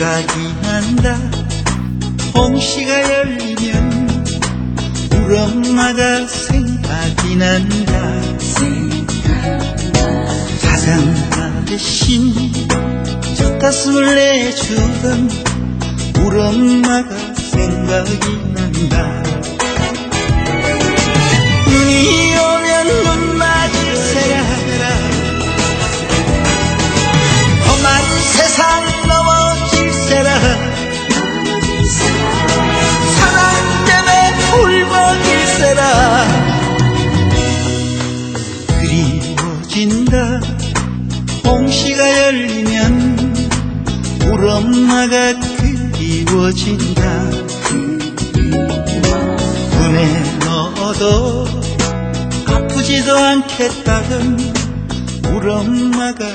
생각이 난다. 홍시가 열리면 우리 엄마가 생각이 난다. 가장 대신 첫 가슴을 내주던 우리 엄마가 생각이 난다 그리워진다. 홍시가 열리면 우리 엄마가 그리워진다. 눈에 넣어도 아프지도 않겠다던 우리 엄마가